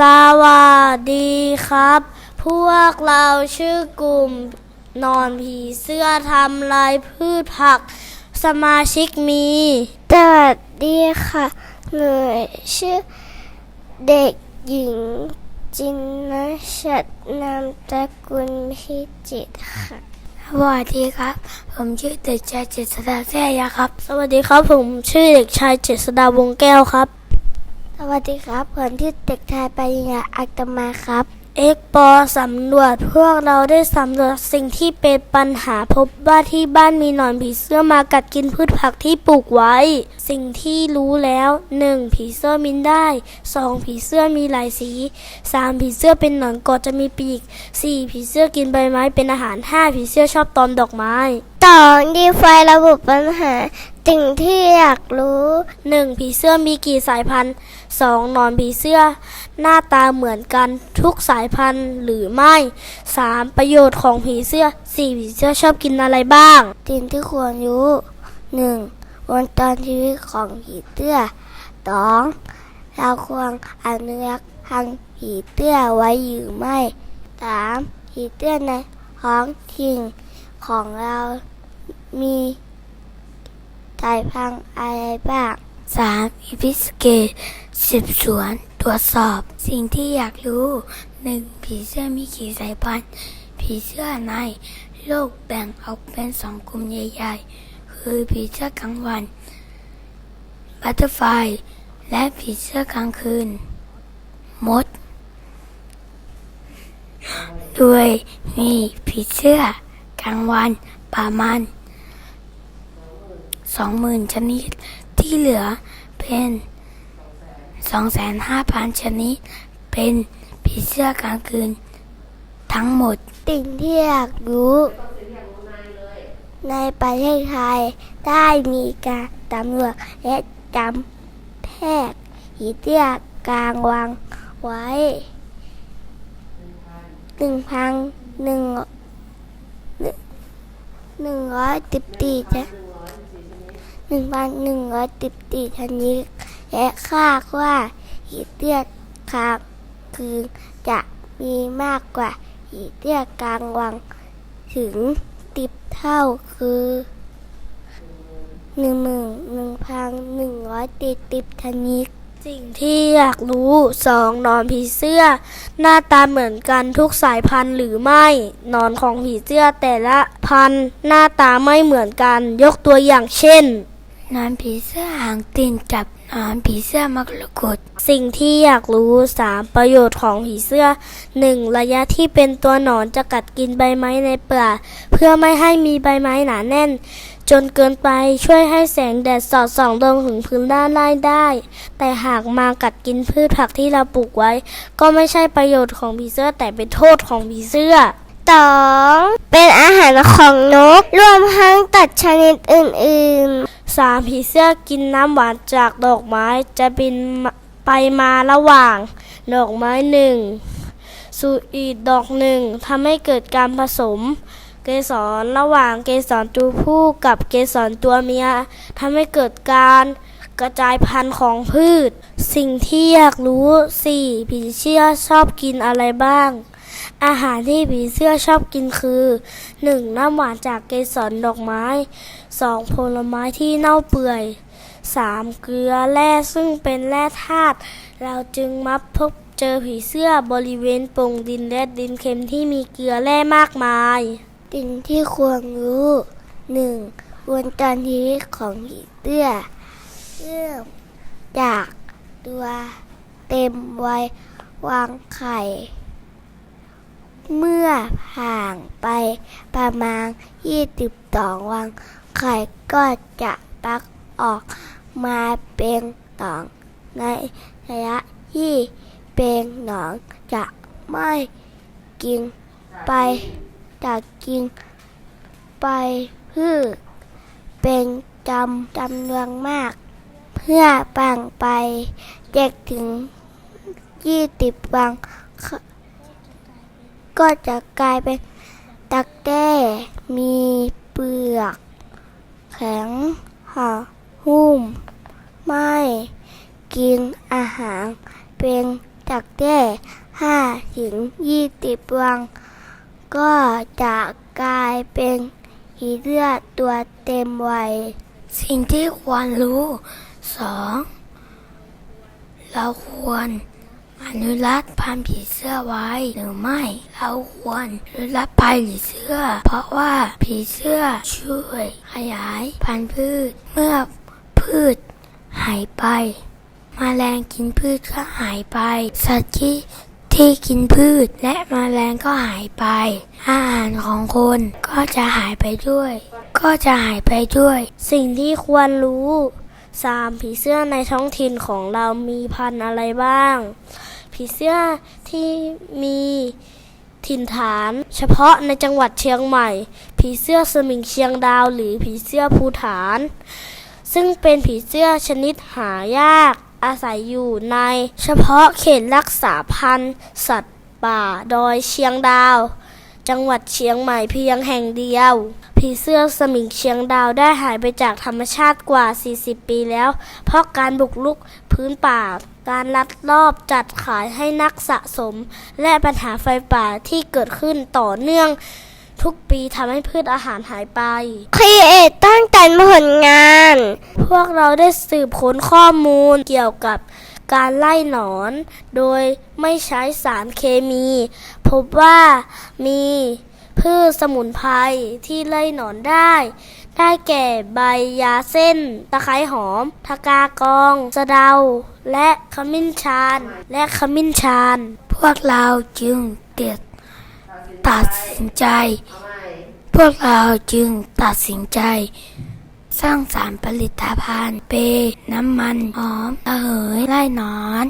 สวัสดีครับ พวกเราชื่อกลุ่มนอนผีเสื้อทำลายพืชผัก สมาชิกมีสวัสดีค่ะ หนูชื่อเด็กหญิงจินนชัดนามตระกุลพิจิตรค่ะสวัสดีครับ ผมชื่อเด็กชายเจษฎาแท้ยาครับ สวัสดีครับ ผมชื่อเด็กชายเจษดาวงแก้วครับส วัสดีครับผมที่เด็กชายปัญญาอัตมาครับ เอ็กปอสำรวจพวกเราได้สำรวจสิ่งที่เป็นปัญหาพบว่าที่บ้านมีหนอนผีเสื้อมากัดกินพืชผักที่ปลูกไว้ สิ่งที่รู้แล้ว 1. ผีเสื้อมินได้ 2. ผีเสื้อมีหลายสี 3. ผีเสื้อเป็นหนอนกอดจะมีปีก 4. ผีเสื้อกินใบไม้เป็นอาหาร 5. ผีเสื้อชอบตอมดอกไม้ ต่อดีไฟระบุปัญหา สิ่งที่อยากรู้ 1. ผีเสื้อมีกี่สายพันธุ์ 2. นอนผีเสื้อ หน้าตาเหมือนกันทุกสายพันธุ์หรือไม่ 3. ประโยชน์ของผีเสื้อ 4. ผีเสื้อชอบกินอะไรบ้าง สิ่งที่ควรรู้หนึ่งวงจรชีวิตของผีเตื้อสองเราควรอนุรักษ์พันธุ์ผีเตื้อไว้หรือไม่สามผีเตื้อในท้องถิ่นของเรามี สายพันอะไรบ้าง 3. อิพิสเกตสืบสวน ตรวจสอบ สิ่งที่อยากรู้ 1. ผีเสื้อมีกี่สายพันธุ์ผีเสื้อในโลกแบ่งออกเป็นสองกลุ่มใหญ่ๆ คือผีเสื้อกลางวันบัตเตอร์ไฟและผีเสื้อกลางคืน มดโดยมีผีเสื้อกลางวันประมาณ สองหมื่นชนิด ที่เหลือเป็นสองแสนห้าพันชนิด เป็นผีเสื้อกลางคืน ทั้งหมด สิ่งที่อยากรู้ ในประเทศไทยได้มีการตำรวจและจำแพทย์ผีเตี้ยกลางวางไว้หนึ่งพันหนึ่งหนึ่งร้อยสิบตีจ้ะ หนึ่งพันหนึ่งร้อยสิบตีชนิดและคาดว่าผีเตี้ยกลางคืนจะมีมากกว่าผีเตี้ยกลางวังถึงติบเท่าคือหนึ่งหมื่นหนึ่งพันหนึ่งร้อยติดติบชนิดสิ่งที่อยากรู้ 2. หนอนผีเสื้อ หน้าตาเหมือนกันทุกสายพันธุ์หรือไม่นอนของผีเสื้อแต่ละพันธุ์หน้าตาไม่เหมือนกัน ยกตัวอย่างเช่น นอนผีเสื้อหางตีนจับนอนผีเสื้อมรกตสิ่งที่อยากรู้ 3. ประโยชน์ของผีเสื้อ 1. ระยะที่เป็นตัวหนอนจะกัดกินใบไม้ในเปลือกเพื่อไม่ให้มีใบไม้หนาแน่น จนเกินไปช่วยให้แสงแดดสอดส่องลงถึงพื้นด้านล่างได้ แต่หากมากัดกินพืชผักที่เราปลูกไว้ ก็ไม่ใช่ประโยชน์ของผีเสื้อแต่เป็นโทษของผีเสื้อ สองเป็นอาหารของนก รวมทั้งตัดชนิดอื่นสามผีเสื้อกินน้ำหวานจากดอกไม้จะบินไปมาระหว่างดอกไม้หนึ่งสู่อีกดอกหนึ่งทำให้เกิดการผสม เกสรระหว่างเกสรตัวผู้กับเกสรตัวเมียทำให้เกิดการกระจายพันธุ์ของพืช สิ่งที่อยากรู้ 4. ผีเสื้อชอบกินอะไรบ้าง อาหารที่ผีเสื้อชอบกินคือ 1. น้ำหวานจากเกสรดอกไม้ 2. ผลไม้ที่เน่าเปื่อย 3. เกลือแร่ซึ่งเป็นแร่ธาตุเราจึงมักพบเจอผีเสื้อบริเวณโป่งดินและดินเค็มที่มีเกลือแร่มากมาย สิ่งที่ควรรู้หนึ่งวงจรชีวิตของผีเตื้อเริ่มจากตัวเต็มวัยวางไข่ เมื่อผ่านไปประมาณ 22 วัน ไข่ก็จะฟักออกมาเป็นหนอง ในระยะที่เป็นหนองจะไม่กินไปจะกินไปพืชเป็นจำจำนวนมาก เพื่อปังไปเจ็ดถึงยี่สิบวัน ก็จะกลายเป็นตักแด้มีเปลือก แข็งห่อหุ้ม ไม่กินอาหาร เป็นจากได้ห้าถึงยี่สิบวังก็จะกลายเป็นผีเสื้อตัวเต็มวัย สิ่งที่ควรรู้สองเราควร นุรักษ์พันผีเสื้อไว้หรือไม่ เราควรอนุรักษ์พันผีเสื้อ เพราะว่าผีเสื้อช่วยขยายพันธุ์พืช เมื่อพืชหายไปมแมลงกินพืชก็หายไป สัตว์ที่ที่กินพืชและมแมลงก็หายไป อาหารของคนก็จะหายไปด้วย ก็จะหายไปด้วย สิ่งที่ควรรู้สามผีเสื้อในท้องถิ่นของเรามีพันธุ์อะไรบ้าง ผีเสื้อที่มีถิ่นฐานเฉพาะในจังหวัดเชียงใหม่ ผีเสื้อสมิงเชียงดาวหรือผีเสื้อภูฐาน ซึ่งเป็นผีเสื้อชนิดหายาก อาศัยอยู่ในเฉพาะเขตรักษาพันธุ์ สัตว์ป่าดอยเชียงดาว จังหวัดเชียงใหม่เพียงแห่งเดียว ผีเสื้อสมิงเชียงดาวได้หายไปจากธรรมชาติกว่า 40 ปีแล้ว เพราะการบุกรุกพื้นป่า การลักลอบจัดขายให้นักสะสม และปัญหาไฟป่าที่เกิดขึ้นต่อเนื่อง ทุกปีทำให้พืชอาหารหายไปครีเอทตั้งใจผลงาน พวกเราได้สืบค้นข้อมูลเกี่ยวกับการไล่หนอน โดยไม่ใช้สารเคมี พบว่ามี พืชสมุนไพรที่ไล่หนอนได้ ได้แก่ใบยาเส้น ตะไคร้หอมทากากอง สะเดา และขมิ้นชานและขมิ้นชานพวกเราจึงเด็ดตัดสินใจ พวกเราจึงตัดสินใจ สร้างสารผลิตภัณฑ์เปน้ำมันหอมระเหยไล่หนอน